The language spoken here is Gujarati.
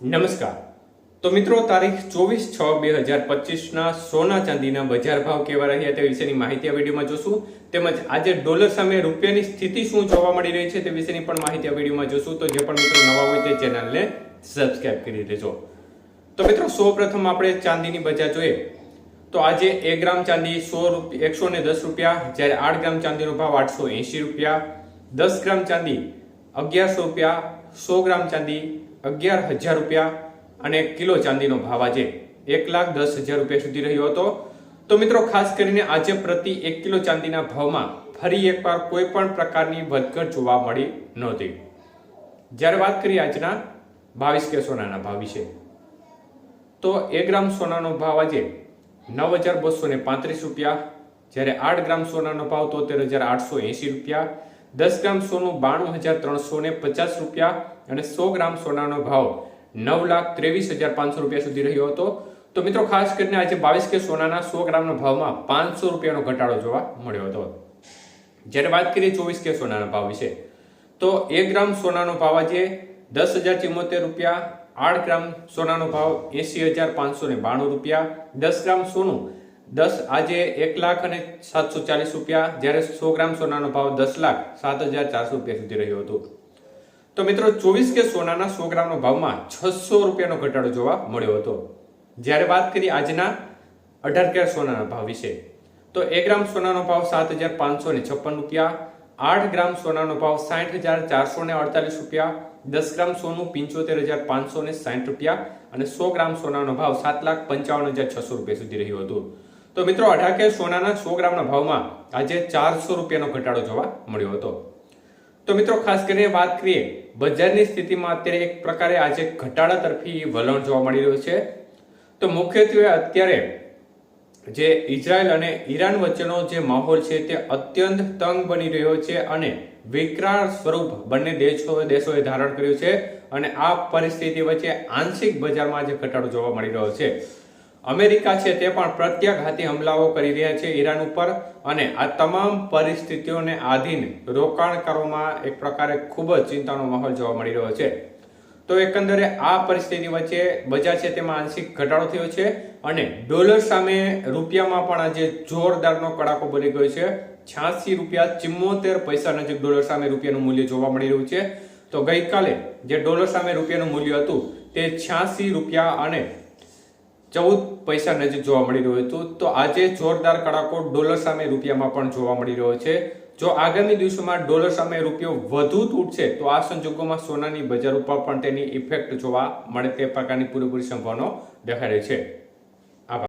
નમસ્કાર. તો મિત્રો, તારીખ ચોવીસ છ બે હજાર પચીસના સોના ચાંદીના બજાર ભાવ કેવા રહ્યા તે વિશેની માહિતી આ વિડીયોમાં જોશું. તેમજ આજે ડોલર સામે રૂપિયાની સ્થિતિ શું જોવા મળી રહી છે તે વિશેની પણ માહિતી આ વિડીયોમાં જોશું. તો જે પણ મિત્રો નવા હોય તે ચેનલને સબસ્ક્રાઇબ કરી દેજો તો મિત્રો સૌ પ્રથમ આપણે ચાંદીની બજાર જોઈએ. તો આજે એક ગ્રામ ચાંદી સો રૂપિયા, એકસો ને દસ રૂપિયા, જ્યારે આઠ ગ્રામ ચાંદીનો ભાવ આઠસો એંશી રૂપિયા, દસ ગ્રામ ચાંદી અગિયારસો રૂપિયા, સો ગ્રામ ચાંદી, અગિયાર હજાર રૂપિયા અને કિલો ચાંદીનો ભાવ આજે એક લાખ દસ હજાર રૂપિયા સુધી રહ્યો હતો. તો મિત્રો, ખાસ કરીને આજે પ્રતિ એક કિલો ચાંદીના ભાવમાં ફરી એકવાર કોઈ પણ પ્રકારની વધઘટ જોવા મળી નહોતી. જ્યારે વાત કરીએ આજના બાવીસ કે સોનાના ભાવ વિશે, તો એક ગ્રામ સોનાનો ભાવ આજે નવ હજાર બસો પાંત્રીસ રૂપિયા, જ્યારે આઠ ગ્રામ સોનાનો ભાવ તોતેર હજાર આઠસો એંસી રૂપિયા દસ ગ્રામ સોનું બાણું હજાર ત્રણસો ને પચાસ રૂપિયા અને સો ગ્રામ સોનાનો ભાવ નવ લાખ ત્રેવીસ હજાર પાંચસો રૂપિયા સુધી રહ્યો હતો. તો મિત્રો, ખાસ કરીને આજે બાવીસ કે સોનાના સો ગ્રામના ભાવમાં પાંચસો રૂપિયાનો ઘટાડો જોવા મળ્યો હતો. જ્યારે વાત કરીએ ચોવીસ કે સોનાના ભાવ વિશે, તો એક ગ્રામ સોનાનો ભાવ આજે દસ હજાર ચુમ્મોતેર રૂપિયા, આઠ ગ્રામ સોનાનો ભાવ એસી હજાર પાંચસો ને બાણું રૂપિયા, દસ ગ્રામ સોનું દસ, આજે એક લાખ અને સાતસો ચાલીસ રૂપિયા, જ્યારે સો ગ્રામ સોનાનો ભાવ દસ લાખ સાત હજાર ચારસો રૂપિયા સુધી રહ્યો હતો. તો મિત્રો, ચોવીસ કે સોનાના સો ગ્રામનો ભાવમાં છસો રૂપિયાનો ઘટાડો જોવા મળ્યો હતો. જ્યારે વાત કરી આજના અઢાર કેરેટ સોનાના ભાવ વિશે, તો એક ગ્રામ સોનાનો ભાવ સાત હજાર પાંચસો ને છપ્પન રૂપિયા, આઠ ગ્રામ સોનાનો ભાવ સાઠ હજાર ચારસો ને અડતાલીસ રૂપિયા, દસ ગ્રામ સોનું પંચોતેર હજાર પાંચસો ને સાઠ રૂપિયા અને સો ગ્રામ સોનાનો ભાવ સાત લાખ પંચાવન હજાર છસો રૂપિયા સુધી રહ્યો હતો. તો મિત્રો અઢાર કે સોનાના સો ગ્રામના ભાવમાં આજે ચારસો રૂપિયાનો ઘટાડો જોવા મળ્યો હતો. તો મિત્રો, ખાસ કરીને વાત કરીએ, બજારની સ્થિતિમાં અત્યારે એક પ્રકારે આજે ઘટાડા તરફી વલણ જોવા મળી રહ્યું છે. તો મુખ્યત્વે અત્યારે જે ઇઝરાયલ અને ઈરાન વચ્ચેનો જે માહોલ છે તે અત્યંત તંગ બની રહ્યો છે અને વિકરાળ સ્વરૂપ બંને દેશો, દેશોએ ધારણ કર્યું છે અને આ પરિસ્થિતિ વચ્ચે આંશિક બજારમાં આજે ઘટાડો જોવા મળી રહ્યો છે. અમેરિકા છે તે પણ પ્રત્યાઘાતી હુમલાઓ કરી રહ્યા છે ઈરાન ઉપર અને આ તમામ પરિસ્થિતિઓને આધીન રોકાણકારોમાં એક પ્રકારે ખૂબ જ ચિંતાનો માહોલ જોવા મળી રહ્યો છે. તો એકંદરે આ પરિસ્થિતિ વચ્ચે બજાર છે તેમાં આંશિક ઘટાડો થયો છે અને ડોલર સામે રૂપિયામાં પણ આજે જોરદારનો કડાકો બની ગયો છે. છ્યાસી રૂપિયા ચિમ્મોતેર પૈસા નજીક ડોલર સામે રૂપિયાનું મૂલ્ય જોવા મળી રહ્યું છે. તો ગઈકાલે જે ડોલર સામે રૂપિયાનું મૂલ્ય હતું તે છ્યાસી રૂપિયા અને ચૌદ પૈસા નજીક જોવા મળી રહ્યું હતું. તો આજે જોરદાર કડાકો ડોલર સામે રૂપિયામાં પણ જોવા મળી રહ્યો છે. જો આગામી દિવસોમાં ડોલર સામે રૂપિયો વધુ તૂટશે, તો આ સંજોગોમાં સોનાની બજાર ઉપર પણ તેની ઇફેક્ટ જોવા મળે તે પ્રકારની પૂરેપૂરી સંભાવનાઓ દેખાડે છે.